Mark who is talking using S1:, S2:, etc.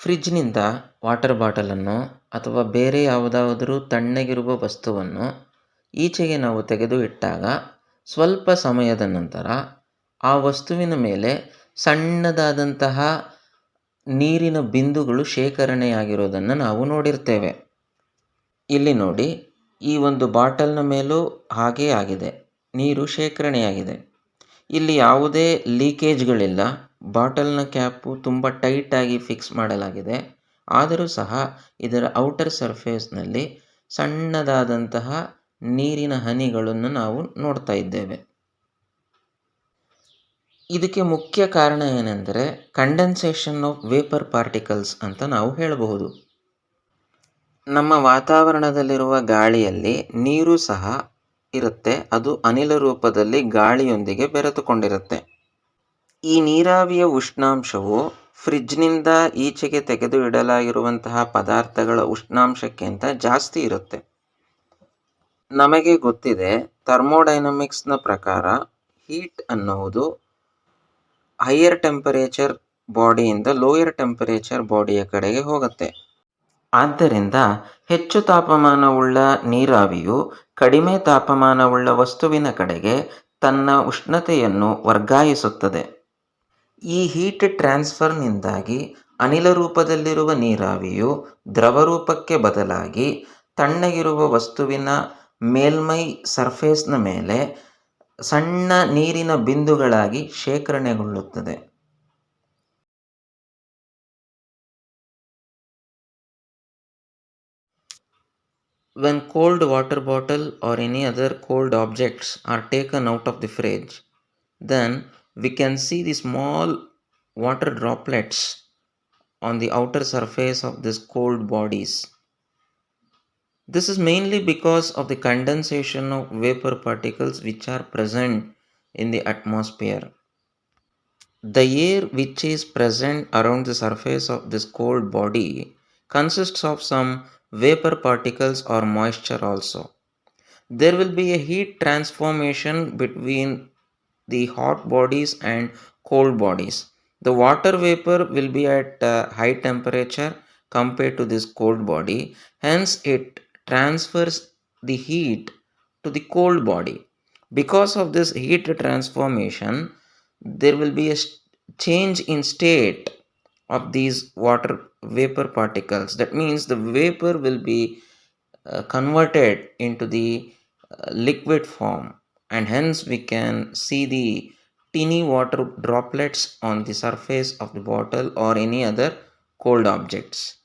S1: ಫ್ರಿಜ್ನಿಂದ water ಬಾಟಲನ್ನು ಅಥವಾ ಬೇರೆ ಯಾವುದಾದರೂ ತಣ್ಣಗಿರುವ ವಸ್ತುವನ್ನು ಈಚೆಗೆ ನಾವು ತೆಗೆದು ಇಟ್ಟಾಗ ಸ್ವಲ್ಪ ಸಮಯದ ನಂತರ ಆ ವಸ್ತುವಿನ ಮೇಲೆ ಸಣ್ಣದಾದಂತಹ ನೀರಿನ ಬಿಂದುಗಳು ಶೇಖರಣೆಯಾಗಿರೋದನ್ನು ನಾವು ನೋಡಿರ್ತೇವೆ. ಇಲ್ಲಿ ನೋಡಿ, ಈ ಒಂದು ಬಾಟಲ್ನ ಮೇಲೂ ಹಾಗೇ ಆಗಿದೆ, ನೀರು ಶೇಖರಣೆಯಾಗಿದೆ. ಇಲ್ಲಿ ಯಾವುದೇ ಲೀಕೇಜ್ಗಳಿಲ್ಲ. ಬಾಟಲ್ನ ಕ್ಯಾಪು ತುಂಬ ಟೈಟಾಗಿ ಫಿಕ್ಸ್ ಮಾಡಲಾಗಿದೆ. ಆದರೂ ಸಹ ಇದರ ಔಟರ್ ಸರ್ಫೇಸ್ನಲ್ಲಿ ಸಣ್ಣದಾದಂತಹ ನೀರಿನ ಹನಿಗಳನ್ನು ನಾವು ನೋಡ್ತಾ ಇದ್ದೇವೆ. ಇದಕ್ಕೆ ಮುಖ್ಯ ಕಾರಣ ಏನೆಂದರೆ ಕಂಡೆನ್ಸೇಷನ್ ಆಫ್ ವೇಪರ್ ಪಾರ್ಟಿಕಲ್ಸ್ ಅಂತ ನಾವು ಹೇಳಬಹುದು. ನಮ್ಮ ವಾತಾವರಣದಲ್ಲಿರುವ ಗಾಳಿಯಲ್ಲಿ ನೀರು ಸಹ ಇರುತ್ತೆ. ಅದು ಅನಿಲ ರೂಪದಲ್ಲಿ ಗಾಳಿಯೊಂದಿಗೆ ಬೆರೆತುಕೊಂಡಿರುತ್ತೆ. ಈ ನೀರಾವಿಯ ಉಷ್ಣಾಂಶವು ಫ್ರಿಜ್ನಿಂದ ಈಚೆಗೆ ತೆಗೆದು ಇಡಲಾಗಿರುವಂತಹ ಪದಾರ್ಥಗಳ ಉಷ್ಣಾಂಶಕ್ಕಿಂತ ಜಾಸ್ತಿ ಇರುತ್ತೆ. ನಮಗೆ ಗೊತ್ತಿದೆ, ಥರ್ಮೋಡೈನಮಿಕ್ಸ್ನ ಪ್ರಕಾರ ಹೀಟ್ ಅನ್ನುವುದು ಹೈಯರ್ ಟೆಂಪರೇಚರ್ ಬಾಡಿಯಿಂದ ಲೋಯರ್ ಟೆಂಪರೇಚರ್ ಬಾಡಿಯ ಕಡೆಗೆ ಹೋಗುತ್ತೆ. ಆದ್ದರಿಂದ ಹೆಚ್ಚು ತಾಪಮಾನವುಳ್ಳ ನೀರಾವಿಯು ಕಡಿಮೆ ತಾಪಮಾನವುಳ್ಳ ವಸ್ತುವಿನ ಕಡೆಗೆ ತನ್ನ ಉಷ್ಣತೆಯನ್ನು ವರ್ಗಾಯಿಸುತ್ತದೆ. ಈ ಹೀಟ್ ಟ್ರಾನ್ಸ್ಫರ್ನಿಂದಾಗಿ ಅನಿಲ ರೂಪದಲ್ಲಿರುವ ನೀರಾವಿಯು ದ್ರವ ರೂಪಕ್ಕೆ ಬದಲಾಗಿ ತಣ್ಣಗಿರುವ ವಸ್ತುವಿನ ಮೇಲ್ಮೈ ಸರ್ಫೇಸ್ನ ಮೇಲೆ ಸಣ್ಣ ನೀರಿನ ಬಿಂದುಗಳಾಗಿ ಶೇಖರಣೆಗೊಳ್ಳುತ್ತದೆ. When cold water bottle or any other cold objects are taken out of the fridge, then we can see the small water droplets on the outer surface of these cold bodies. This is mainly because of the condensation of vapor particles which are present in the atmosphere. The air which is present around the surface of this cold body consists of some vapor particles or moisture also. There will be a heat transformation between the hot bodies and cold bodies. The water vapor will be at uh, high temperature compared to this cold body, hence, it transfers the heat to the cold body. Because of this heat transformation, there will be a change in state of these water vapor particles that means the vapor will be uh, converted into the uh, liquid form and hence we can see the teeny water droplets on the surface of the bottle or any other cold objects